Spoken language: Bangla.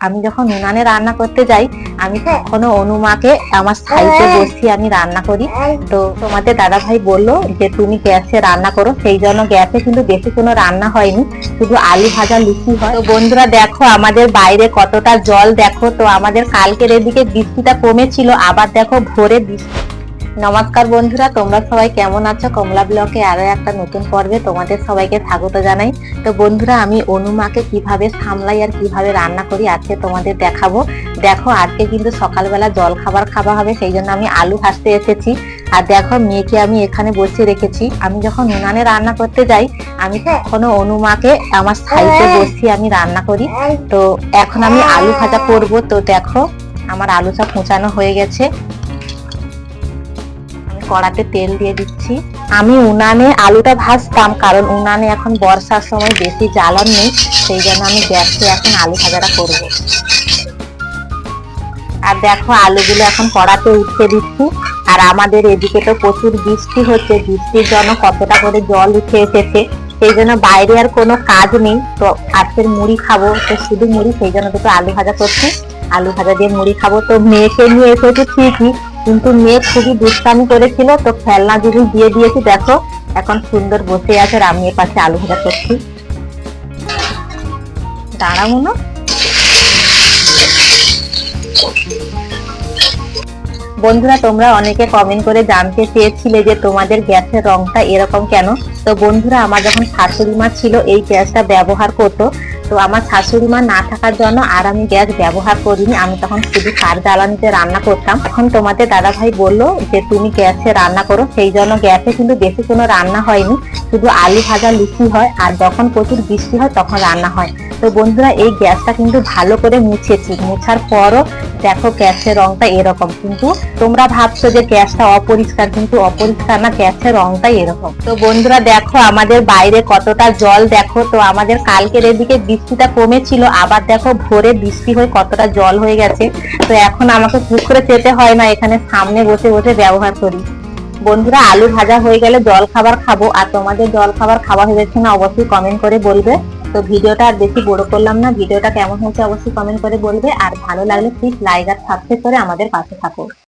আমি যখন উনানে রান্না করতে যাই আমি কখনো অনুমাকে আমার সাইডে বসিয়ে আমি রান্না করি। তো তোমাদের দাদা ভাই বলল যে তুমি গ্যাসে রান্না করো সেই জন্য গ্যাসে কিন্তু বেশি কোনো রান্না হয়নি শুধু আলু ভাজা লুচি হয়। তো বন্ধুরা দেখো আমাদের বাইরে কতটা জল দেখো তো আমাদের কালকের এদিকে বৃষ্টিটা কমেছিল আবার দেখো ভোরে বৃষ্টি নমস্কার বন্ধুরা, তোমরা সবাই কেমন আছো? কমলা ব্লকে আরও একটা নতুন পর্বে তোমাদের সবাইকে স্বাগত জানাই। তো বন্ধুরা, আমি অনুমাকে কীভাবে সামলাই আর কীভাবে রান্না করি আজকে তোমাদের দেখাবো। দেখো, আজকে কিন্তু সকালবেলা জল খাবার খাওয়া হবে, সেই জন্য আমি আলু ভাজতে এসেছি। আর দেখো, মেয়েকে আমি এখানে বসিয়ে রেখেছি। আমি যখন উনানে রান্না করতে যাই, আমি কখনো অনুমাকে আমার সাইডে বসিয়ে আমি রান্না করি। তো এখন আমি আলু ভাজা করব। তো দেখো, আমার আলু সব কুচানো হয়ে গেছে। কড়াতে তেল দিয়ে দিচ্ছি। আমি উনানে আলুটা ভাজতাম, কারণ উনানে এখন বর্ষার সময় বেশি জ্বালান নেই, সেই জন্য আমি গ্যাসে এখন আলু ভাজাটা করব। আর দেখো, আলুগুলো এখন কড়াতে উঠে দিচ্ছি। আর আমাদের এদিকে তো প্রচুর বৃষ্টি হচ্ছে, বৃষ্টির জন্য কতটা করে জল উঠে এসেছে, সেই জন্য বাইরে আর কোনো কাজ নেই। তো আজকের মুড়ি খাব, তো শুধু মুড়ি, সেই জন্য দুটো আলু ভাজা করছি। আলু ভাজা দিয়ে মুড়ি খাব, তো মেয়েকে নিয়ে এসেছি ঠিকই। কিন্তু মেয়ে খুবই দুষ্টামি করেছিল, তো খেলনা যদি দিয়ে দিয়েছি, দেখো। এখন সুন্দর বসে আছে আর আমি এর পাশে আলু ভাজা করছি। দাঁড়াবো না বন্ধুরা, তোমরা অনেকে কমেন্ট করে জানতে চেয়েছিলে যে তোমাদের গ্যাসের রংটা এরকম কেন? তো বন্ধুরা, আমার যখন শাশুড়ি মা ছিল, এই গ্যাসটা ব্যবহার করতো। তো আমার শাশুড়ি মা না থাকার জন্য আর আমি গ্যাস ব্যবহার করিনি। আমি তখন শুধু কার জ্বালানিতে রান্না করতাম। তখন তোমাদের দাদা ভাই বলল যে, তুমি গ্যাসে রান্না করো। সেই জন্য গ্যাসে কিন্তু বেশি কোনো রান্না হয়নি। শুধু আলু ভাজা লুচি হয়। আর যখন প্রচুর বৃষ্টি হয়, তখন রান্না হয়। তো বন্ধুরা, এই গ্যাসটা কিন্তু ভালো করে মুছেছি। মুছার পরও দেখো গ্যাসের রংটা এরকম। কিন্তু তোমরা ভাবছ যে গ্যাসটা অপরিষ্কার, কিন্তু অপরিষ্কার না, গ্যাসের রংটাই এরকম। তো বন্ধুরা, দেখো আমাদের বাইরে কতটা জল, দেখো তো আমাদের কালকের এদিকে বৃষ্টিটা কমেছিল, আবার দেখো ভোরে বৃষ্টি হয়ে কতটা জল হয়ে গেছে। তো এখন আমাকে পুকুরে যেতে হয় না, এখানে সামনে বসে বসে ব্যবহার করি। বন্ধুরা, আলু ভাজা হয়ে গেলে জল খাবার খাব, আর তোমাদের জল খাবার খাওয়া হয়েছে না, অবশ্যই কমেন্ট করে বলবে। তো ভিডিওটা আর বেশি বড় করলাম না। ভিডিওটা কেমন হয়েছে অবশ্যই কমেন্ট করে বলবে। আর ভালো লাগলে প্লিজ লাইক আর সাবস্ক্রাইব করে আমাদের পাশে থাকো।